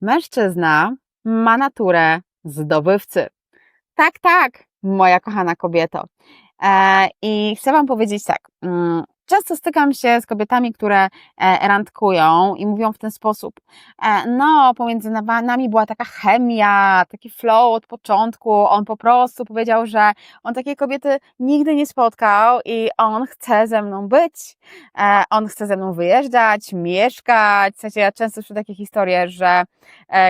Mężczyzna ma naturę zdobywcy. Tak, tak, moja kochana kobieto. E, I chcę Wam powiedzieć tak. Często stykam się z kobietami, które e, randkują i mówią w ten sposób. E, no, pomiędzy na- nami była taka chemia, taki flow od początku. On po prostu powiedział, że on takiej kobiety nigdy nie spotkał i on chce ze mną być. E, on chce ze mną wyjeżdżać, mieszkać. W sensie ja często słyszę takie historie, że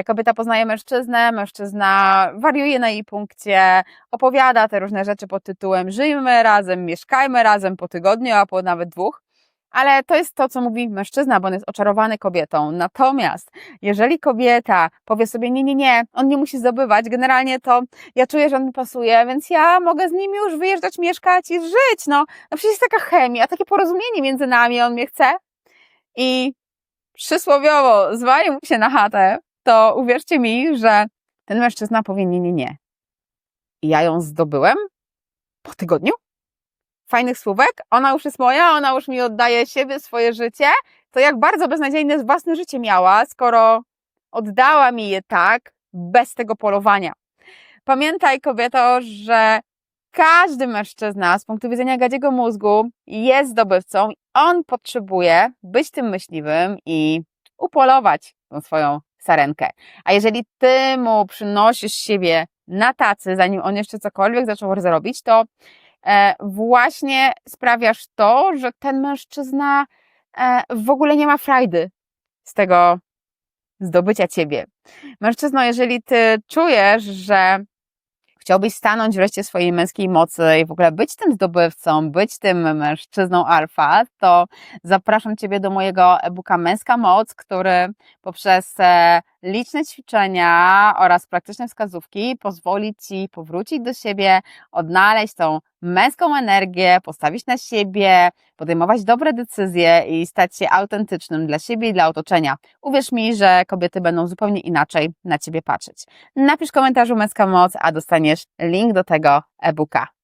kobieta poznaje mężczyznę, mężczyzna wariuje na jej punkcie, opowiada te różne rzeczy pod tytułem żyjmy razem, mieszkajmy razem po tygodniu, a po nawet dwóch. Ale to jest to, co mówi mężczyzna, bo on jest oczarowany kobietą. Natomiast jeżeli kobieta powie sobie, nie, nie, nie, on nie musi zdobywać, generalnie to ja czuję, że on mi pasuje, więc ja mogę z nim już wyjeżdżać, mieszkać i żyć. No, no przecież jest taka chemia, takie porozumienie między nami, on mnie chce. I przysłowiowo zwalił się na chatę, to uwierzcie mi, że ten mężczyzna powie, nie, nie, nie. I ja ją zdobyłem po tygodniu? Fajnych słówek? Ona już jest moja, ona już mi oddaje siebie, swoje życie. To jak bardzo beznadziejne własne życie miała, skoro oddała mi je tak, bez tego polowania. Pamiętaj, kobieto, że każdy mężczyzna z punktu widzenia gadziego mózgu jest zdobywcą. On potrzebuje być tym myśliwym i upolować tą swoją sarenkę. A jeżeli ty mu przynosisz siebie na tacy, zanim on jeszcze cokolwiek zaczął zrobić, to właśnie sprawiasz to, że ten mężczyzna e, w ogóle nie ma frajdy z tego zdobycia ciebie. Mężczyzno, jeżeli ty czujesz, że chciałbyś stanąć wreszcie swojej męskiej mocy i w ogóle być tym zdobywcą, być tym mężczyzną alfa, to zapraszam Ciebie do mojego e-booka Męska Moc, który poprzez e, liczne ćwiczenia oraz praktyczne wskazówki pozwoli Ci powrócić do siebie, odnaleźć tą męską energię, postawić na siebie, podejmować dobre decyzje i stać się autentycznym dla siebie i dla otoczenia. Uwierz mi, że kobiety będą zupełnie inaczej na Ciebie patrzeć. Napisz komentarzu Męska Moc, a dostaniesz link do tego e-booka.